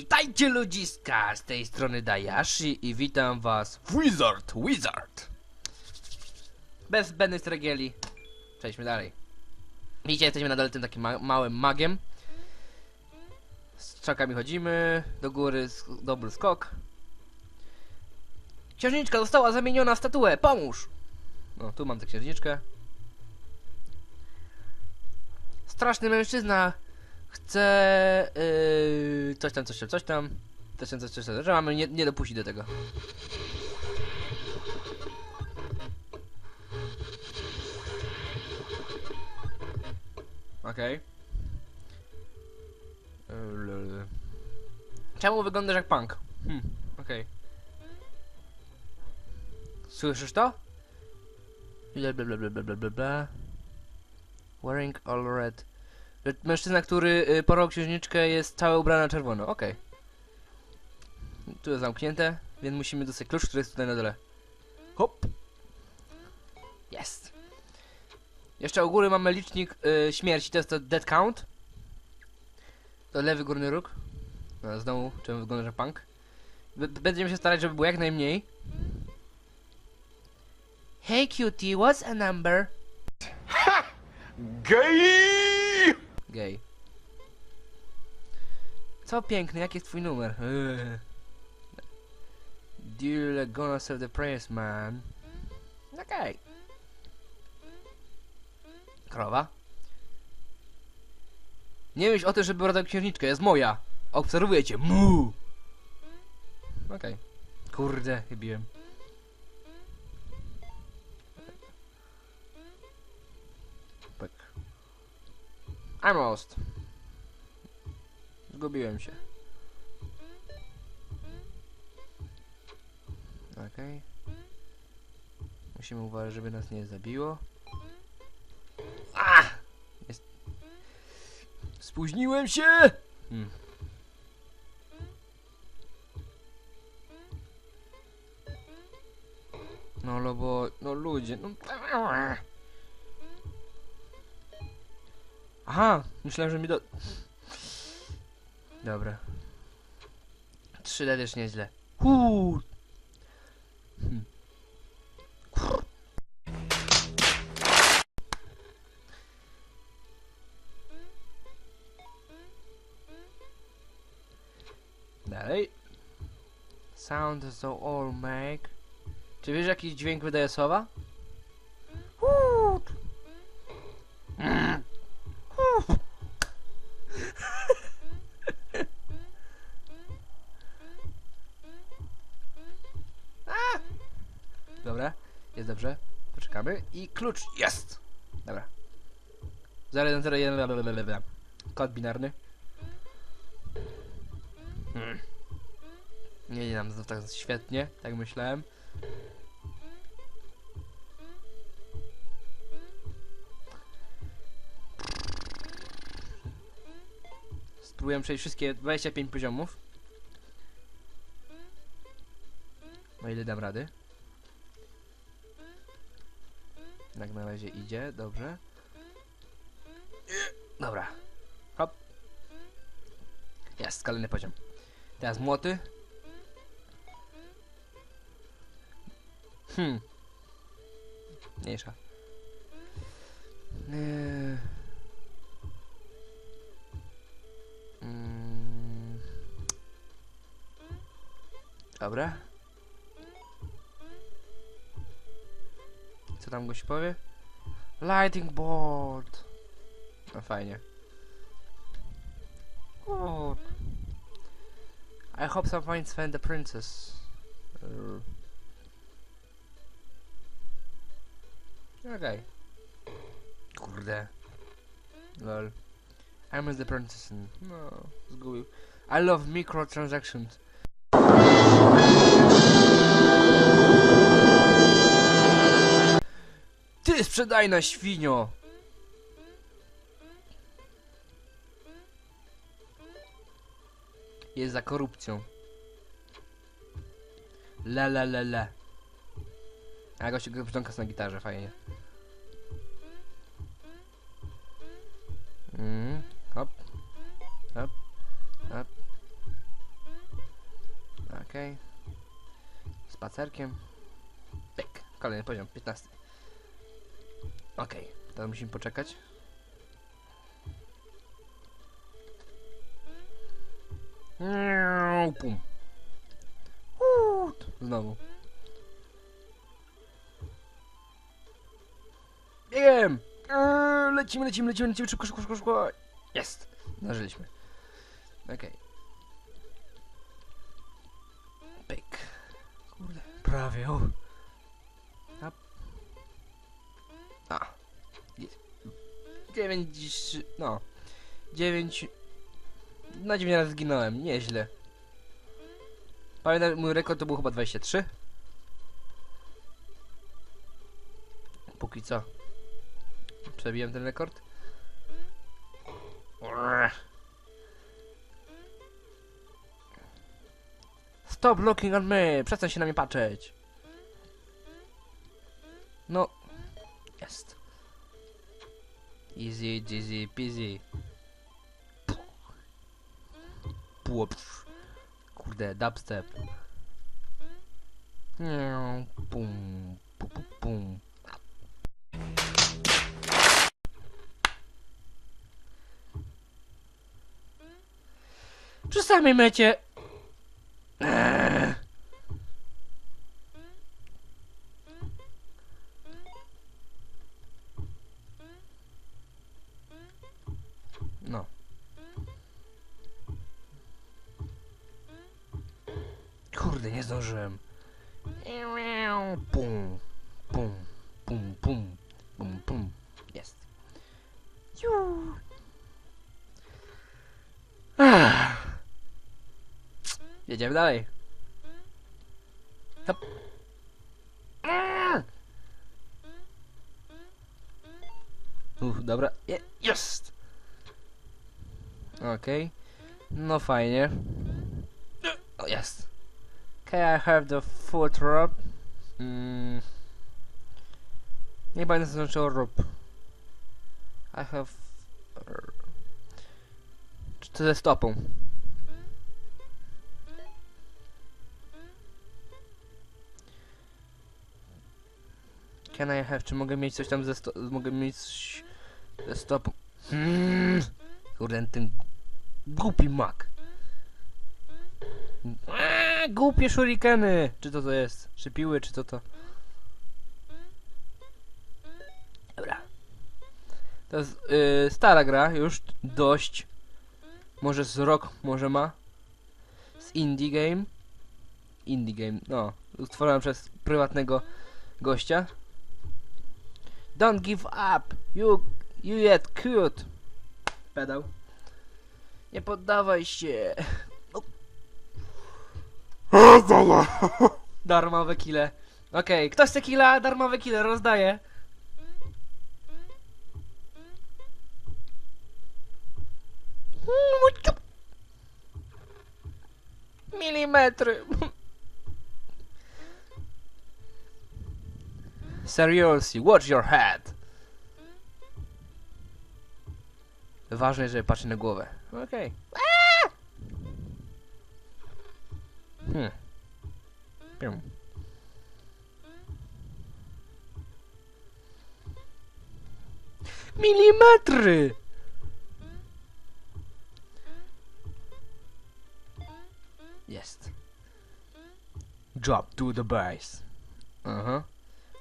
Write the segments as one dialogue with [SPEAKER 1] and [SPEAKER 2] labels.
[SPEAKER 1] Witajcie ludziska! Z tej strony Dayashi i witam was Wizard Wizard! Bez zbędnych stragieli. Przejdźmy dalej. Widzicie, jesteśmy nadal tym takim ma małym magiem. Z czakami chodzimy, do góry, dobry skok. Księżniczka została zamieniona w statuę, pomóż! No, tu mam tę księżniczkę. Straszny mężczyzna chce yy, coś tam, coś tam, coś tam. Coś tam, coś tam, coś tam, że mamy nie, nie dopuścić do tego. Okej. Okay. Czemu wyglądasz jak punk? Hmm, okej. Słyszysz to? Bla bla bla bla bla bla bla. Wearing all red. Że Mężczyzna, który y, porwał księżniczkę jest cały ubrany na czerwono, okej. Tu jest zamknięte, więc musimy dostać klucz, który jest tutaj na dole. Hop! Jest! Jeszcze u góry mamy licznik y, śmierci, to jest to dead count. To lewy górny róg. No, znowu, czemu wygląda jak punk. Będziemy się starać, żeby było jak najmniej. Hey cutie, what's a number?
[SPEAKER 2] Gay!
[SPEAKER 1] Gay. Co piękny, jaki jest twój numer? Eee. Dear gonna save the prayers, man. Okej. Krowa. Nie myśl o tym, żeby uratać księżniczkę, jest moja. Obserwuję cię. Mu. Okej. Kurde, chybiłem. I'm lost. Zgubiłem się. Okej. Musimy uważać, żeby nas nie zabiło. A! Jest... Spóźniłem się! Hmm. No lobo, no ludzie, no... Aha, myślałem, że mi do... Dobra. 3D też nieźle. Huu. Hmm. Dalej. Sound as all make. Czy wiesz jaki dźwięk wydaje sowa? Huu. Mm. Huu. A! Dobra, jest dobrze. Poczekamy i klucz jest! Dobra. 0101 blablabla. Kod binarny. Hmm. Nie idzie nam znów tak świetnie, tak myślałem. Spróbuję przejść wszystkie 25 poziomów. No ile dam rady? Jak na razie idzie, dobrze. Dobra. Hop. Jest, kolejny poziom. Teraz młoty. Hmm. Mniejsza. Eee. Mm. Dobra. Tam goś powie? Lighting board. No fajnie. O. I hope some finds find the princess. Okej. Kurde. Lol. I'm the princess. No, zgubił. I love microtransactions. mnie sprzedaj na świnio! Jest za korupcją. La la la la. A gościu pionka na gitarze, fajnie. Mm, hop. Hop. Hop. Okej. Okay. Spacerkiem. Pyk. Kolejny poziom, 15. Okej, to musimy poczekać. Pum. Znowu. Biegiem! Eee, Lecimy, lecimy, lecimy, lecimy, szybko, szybko, szybko, szybko. Jest! Zdążyliśmy. Okej. Pyk. Kurde. Prawie, o. Dziewięć, no. Dziewięć. Na dziewięć razy zginąłem, nieźle. Pamiętam, mój rekord to był chyba 23. Póki co. Przebiłem ten rekord. Stop looking at me! Przestań się na mnie patrzeć! No. Easy, easy, peasy. Płop. Kurde, dubstep. Pum, pum, pum, pum. Przy samej mecie. Eee. No. Kurde, nie zdążyłem. Pum, pum, pum, pum, pum, pum. Jest. Jedziemy dalej. Hop. Uff, dobra. Je jest! Okej. No fajnie. O, jest. Okay, I have the foot. Mm. Nie będę znaczył rope. I have... Czy to ze stopą? Can I have? Czy mogę mieć coś tam ze sto... Mogę mieć coś ze stopą? Hmm. Kurde, ten głupi mak. Głupie shurikeny! Czy to to jest? Czy piły, czy to to? Dobra. To jest yy, stara gra, już dość. Może z rok, może ma. Z indie game. Indie game, no. Utworzona przez prywatnego gościa. Don't give up! You, you yet cute! Pedał. Nie poddawaj się! Darmowe kile. Okej, ktoś chce killa, darmowe kile, rozdaję. Milimetry. Seriously, watch your head. Ważne, żeby patrzeć na głowę. Okej. Hmm. Pium. Milimetry! Jest. Drop to the base. Aha.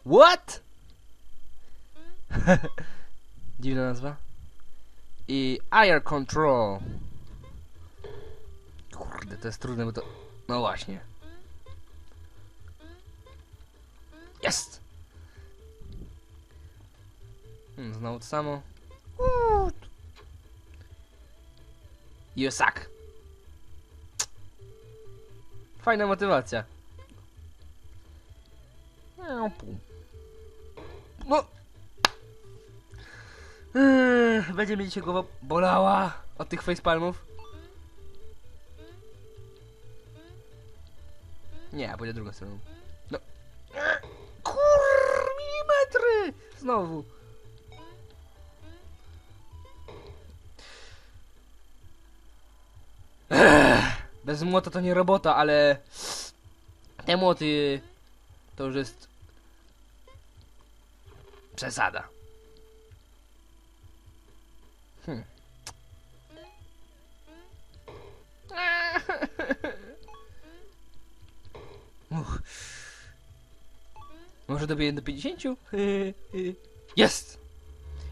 [SPEAKER 1] What? Dziwna nazwa. I air control. Kurde, to jest trudne, bo to... No właśnie. Jest! Hmm, znowu to samo. You suck. Fajna motywacja. No! Będzie mi dzisiaj głowa bolała od tych facepalmów. Nie, ja pójdę drugą stroną. No. Milimetry! Znowu. Bez młota to nie robota, ale te młoty to już jest przesada. Hmm. Uch. Może dobiję do 50? Jest!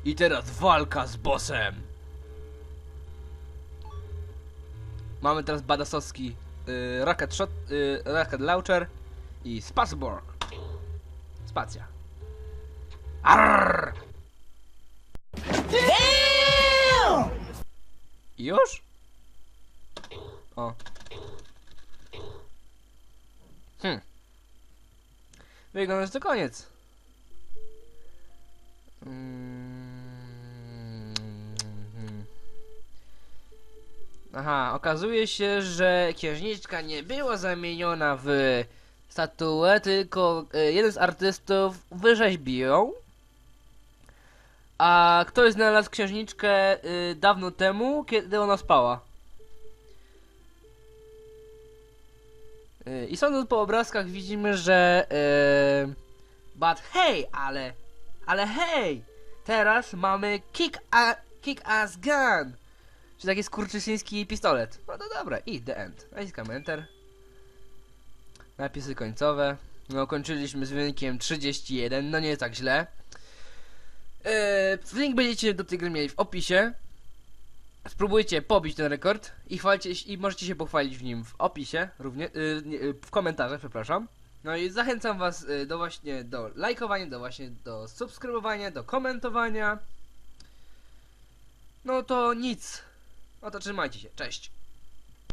[SPEAKER 1] I teraz walka z bossem! Mamy teraz badasowski y, Rocket Shot, y, Rocket Launcher i Spaceborg. Spacja. Arr! I Już? O. Hm. Wygląda, że to koniec. Mm. Aha, okazuje się, że księżniczka nie była zamieniona w statuę, tylko e, jeden z artystów wyrzeźbił ją. A ktoś znalazł księżniczkę y, dawno temu, kiedy ona spała. I sądząc po obrazkach widzimy, że y, But hej, ale ale hej! Teraz mamy kick, a, kick ass gun! Czy taki skurczysyński pistolet. No to dobra, i the end. Naciskamy enter. Napisy końcowe. No, kończyliśmy z wynikiem 31, no nie tak źle. Yy, link będziecie do tej gry mieli w opisie. Spróbujcie pobić ten rekord i, chwalcie, i możecie się pochwalić w nim w opisie, również, yy, w komentarzach, przepraszam. No i zachęcam was y, do właśnie do lajkowania, do właśnie do subskrybowania, do komentowania. No to nic. No to trzymajcie się. Cześć.